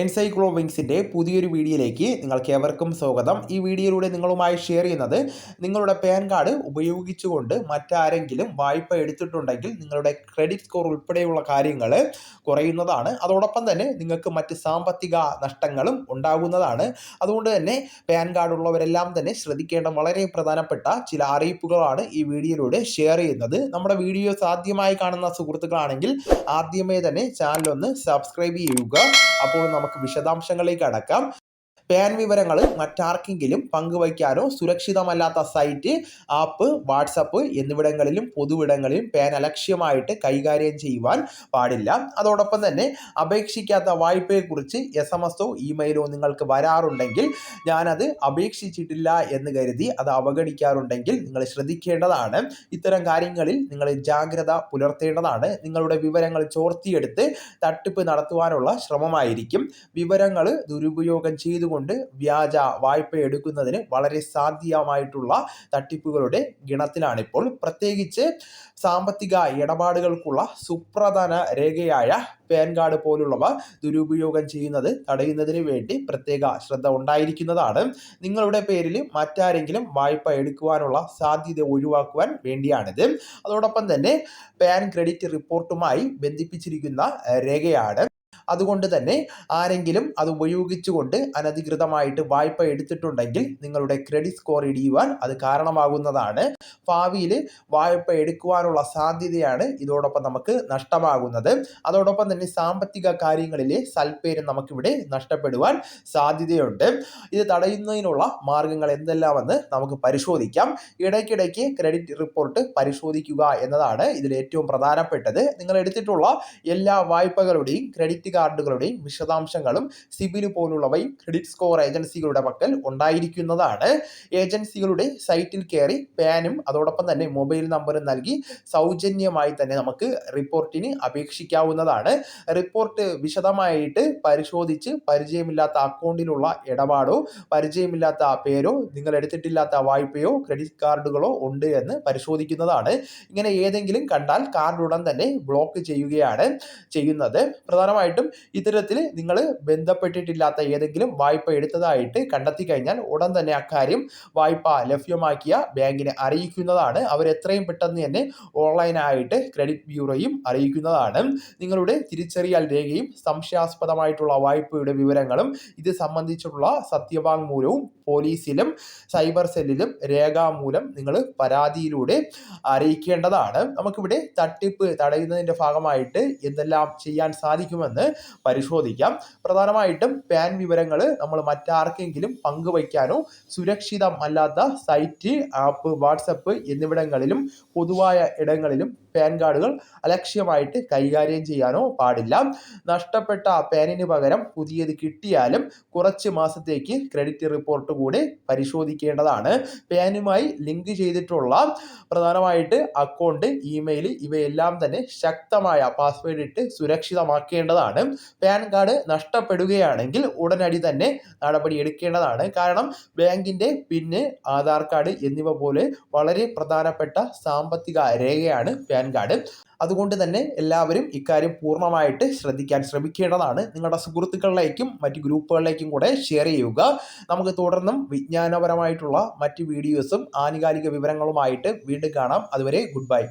എൻസൈക്ലോവിങ്സിന്റെ പുതിയൊരു വീഡിയോയിലേക്ക് നിങ്ങൾക്ക് ഏവർക്കും സ്വാഗതം. ഈ വീഡിയോയിലൂടെ നിങ്ങളുമായി ഷെയർ ചെയ്യുന്നത് നിങ്ങളുടെ പാൻ കാർഡ് ഉപയോഗിച്ചുകൊണ്ട് മറ്റാരെങ്കിലും വായ്പ എടുത്തിട്ടുണ്ടെങ്കിൽ നിങ്ങളുടെ ക്രെഡിറ്റ് സ്കോർ ഉൾപ്പെടെയുള്ള കാര്യങ്ങൾ കുറയുന്നതാണ്. അതോടൊപ്പം തന്നെ നിങ്ങൾക്ക് മറ്റ് സാമ്പത്തിക നഷ്ടങ്ങളും ഉണ്ടാകുന്നതാണ്. അതുകൊണ്ട് തന്നെ പാൻ കാർഡ് ഉള്ളവരെല്ലാം തന്നെ ശ്രദ്ധിക്കേണ്ട വളരെ പ്രധാനപ്പെട്ട ചില അറിയിപ്പുകളാണ് ഈ വീഡിയോയിലൂടെ ഷെയർ ചെയ്യുന്നത്. നമ്മുടെ വീഡിയോസ് ആദ്യമായി കാണുന്ന സുഹൃത്തുക്കളാണെങ്കിൽ ആദ്യമേ തന്നെ ചാനലൊന്ന് സബ്സ്ക്രൈബ് ചെയ്യുക. അപ്പോൾ നമുക്ക് വിശദാംശങ്ങളിലേക്ക് അടക്കാം. പാൻ വിവരങ്ങൾ മറ്റാർക്കെങ്കിലും പങ്കുവയ്ക്കാനോ സുരക്ഷിതമല്ലാത്ത സൈറ്റ് ആപ്പ് വാട്സപ്പ് എന്നിവിടങ്ങളിലും പൊതുവിടങ്ങളിലും പാൻ അലക്ഷ്യമായിട്ട് കൈകാര്യം ചെയ്യുവാൻ പാടില്ല. അതോടൊപ്പം തന്നെ അപേക്ഷിക്കാത്ത വായ്പയെക്കുറിച്ച് എസ് എം എസോ ഇമെയിലോ നിങ്ങൾക്ക് വരാറുണ്ടെങ്കിൽ ഞാനത് അപേക്ഷിച്ചിട്ടില്ല എന്ന് കരുതി അത് അവഗണിക്കാറുണ്ടെങ്കിൽ നിങ്ങൾ ശ്രദ്ധിക്കേണ്ടതാണ്. ഇത്തരം കാര്യങ്ങളിൽ നിങ്ങൾ ജാഗ്രത പുലർത്തേണ്ടതാണ്. നിങ്ങളുടെ വിവരങ്ങൾ ചോർത്തിയെടുത്ത് തട്ടിപ്പ് നടത്തുവാനുള്ള ശ്രമമായിരിക്കും. വിവരങ്ങൾ ദുരുപയോഗം ചെയ്തുകൊണ്ട് വ്യാജ വായ്പ എടുക്കുന്നതിന് വളരെ സാധ്യമായിട്ടുള്ള തട്ടിപ്പുകളുടെ ഗണത്തിലാണിപ്പോൾ. പ്രത്യേകിച്ച് സാമ്പത്തിക ഇടപാടുകൾക്കുള്ള സുപ്രധാന രേഖയായ പാൻ കാർഡ് പോലുള്ളവ ദുരുപയോഗം ചെയ്യുന്നത് തടയുന്നതിന് വേണ്ടി പ്രത്യേക ശ്രദ്ധ ഉണ്ടായിരിക്കുന്നതാണ്. നിങ്ങളുടെ പേരിൽ മറ്റാരെങ്കിലും വായ്പ എടുക്കുവാനുള്ള സാധ്യത ഒഴിവാക്കുവാൻ വേണ്ടിയാണിത്. അതോടൊപ്പം തന്നെ പാൻ ക്രെഡിറ്റ് റിപ്പോർട്ടുമായി ബന്ധിപ്പിച്ചിരിക്കുന്ന രേഖയാണ്. അതുകൊണ്ട് തന്നെ ആരെങ്കിലും അത് ഉപയോഗിച്ചുകൊണ്ട് അനധികൃതമായിട്ട് വായ്പ എടുത്തിട്ടുണ്ടെങ്കിൽ നിങ്ങളുടെ ക്രെഡിറ്റ് സ്കോർ ഇടിയുവാൻ അത് കാരണമാകുന്നതാണ്. ഭാവിയിൽ വായ്പ എടുക്കുവാനുള്ള സാധ്യതയാണ് ഇതോടൊപ്പം നമുക്ക് നഷ്ടമാകുന്നത്. അതോടൊപ്പം തന്നെ സാമ്പത്തിക കാര്യങ്ങളിൽ സൽപ്പേര് നമുക്കിവിടെ നഷ്ടപ്പെടുവാൻ സാധ്യതയുണ്ട്. ഇത് തടയുന്നതിനുള്ള മാർഗങ്ങൾ എന്തെല്ലാമെന്ന് നമുക്ക് പരിശോധിക്കാം. ഇടയ്ക്കിടയ്ക്ക് ക്രെഡിറ്റ് റിപ്പോർട്ട് പരിശോധിക്കുക എന്നതാണ് ഇതിൽ ഏറ്റവും പ്രധാനപ്പെട്ടത്. നിങ്ങൾ എടുത്തിട്ടുള്ള എല്ലാ വായ്പകളുടെയും ക്രെഡിറ്റ് കാർഡുകളുടെയും വിശദാംശങ്ങളും സിബിൽ പോലുള്ളവയും ക്രെഡിറ്റ് സ്കോർ ഏജൻസികളുടെ പക്കൽ ഉണ്ടായിരിക്കുന്നതാണ്. ഏജൻസികളുടെ സൈറ്റിൽ കയറി പാനും അതോടൊപ്പം തന്നെ മൊബൈൽ നമ്പറും നൽകി സൗജന്യമായി തന്നെ നമുക്ക് റിപ്പോർട്ടിന് അപേക്ഷിക്കാവുന്നതാണ്. റിപ്പോർട്ട് വിശദമായിട്ട് പരിശോധിച്ച് പരിചയമില്ലാത്ത അക്കൗണ്ടിലുള്ള ഇടപാടോ പരിചയമില്ലാത്ത പേരോ നിങ്ങൾ എടുത്തിട്ടില്ലാത്ത വായ്പയോ ക്രെഡിറ്റ് കാർഡുകളോ ഉണ്ട് എന്ന് പരിശോധിക്കുന്നതാണ്. ഇങ്ങനെ ഏതെങ്കിലും കണ്ടാൽ കാർഡ് ഉടൻ തന്നെ ബ്ലോക്ക് ചെയ്യുകയാണ് ചെയ്യുന്നത്. പ്രധാനമായിട്ടും ഇത്തരത്തിൽ നിങ്ങൾ ബന്ധപ്പെട്ടിട്ടില്ലാത്ത ഏതെങ്കിലും വായ്പ എടുത്തതായിട്ട് കണ്ടെത്തി കഴിഞ്ഞാൽ ഉടൻ തന്നെ അക്കാര്യം വായ്പ ലഭ്യമാക്കിയ ബാങ്കിനെ അറിയിക്കുന്നതാണ്. അവർ എത്രയും പെട്ടെന്ന് തന്നെ ഓൺലൈനായിട്ട് ക്രെഡിറ്റ് ബ്യൂറോയും അറിയിക്കുന്നതാണ്. നിങ്ങളുടെ തിരിച്ചറിയൽ രേഖയും സംശയാസ്പദമായിട്ടുള്ള വായ്പയുടെ വിവരങ്ങളും ഇത് സംബന്ധിച്ചുള്ള സത്യവാങ്മൂലവും പോലീസിലും സൈബർ സെല്ലിലും രേഖാമൂലം നിങ്ങൾ പരാതിയിലൂടെ അറിയിക്കേണ്ടതാണ്. നമുക്കിവിടെ തട്ടിപ്പ് തടയുന്നതിന്റെ ഭാഗമായിട്ട് എന്തെല്ലാം ചെയ്യാൻ സാധിക്കുമെന്ന് പരിശോധിക്കാം. പ്രധാനമായിട്ടും പാൻ വിവരങ്ങൾ നമ്മൾ മറ്റാർക്കെങ്കിലും പങ്കുവയ്ക്കാനോ സുരക്ഷിതമല്ലാത്ത സൈറ്റ് ആപ്പ് വാട്സപ്പ് എന്നിവിടങ്ങളിലും പൊതുവായ ഇടങ്ങളിലും പാൻ കാർഡുകൾ അലക്ഷ്യമായിട്ട് കൈകാര്യം ചെയ്യാനോ പാടില്ല. നഷ്ടപ്പെട്ട പാനിന് പകരം പുതിയത് കിട്ടിയാലും കുറച്ച് മാസത്തേക്ക് ക്രെഡിറ്റ് റിപ്പോർട്ട് കൂടി പരിശോധിക്കേണ്ടതാണ്. പാനുമായി ലിങ്ക് ചെയ്തിട്ടുള്ള പ്രധാനമായിട്ട് അക്കൗണ്ട് ഇമെയിൽ ഇവയെല്ലാം തന്നെ ശക്തമായ പാസ്വേഡ് ഇട്ട് സുരക്ഷിതമാക്കേണ്ടതാണ്. പാൻ കാർഡ് നഷ്ടപ്പെടുകയാണെങ്കിൽ ഉടനടി തന്നെ നടപടി എടുക്കേണ്ടതാണ്. കാരണം ബാങ്കിന്റെ പിന്ന് ആധാർ കാർഡ് എന്നിവ പോലെ വളരെ പ്രധാനപ്പെട്ട സാമ്പത്തിക രേഖയാണ് പാൻ കാർഡ് അതുകൊണ്ട് തന്നെ എല്ലാവരും ഇക്കാര്യം പൂർണമായിട്ട് ശ്രദ്ധിക്കാൻ ശ്രമിക്കേണ്ടതാണ്. നിങ്ങളുടെ സുഹൃത്തുക്കളിലേക്കും മറ്റ് ഗ്രൂപ്പുകളിലേക്കും കൂടെ ഷെയർ ചെയ്യുക. നമുക്ക് തുടർന്നും വിജ്ഞാനപരമായിട്ടുള്ള മറ്റ് വീഡിയോസും ആനുകാലിക വിവരങ്ങളുമായിട്ട് വീണ്ടും കാണാം. അതുവരെ ഗുഡ് ബൈ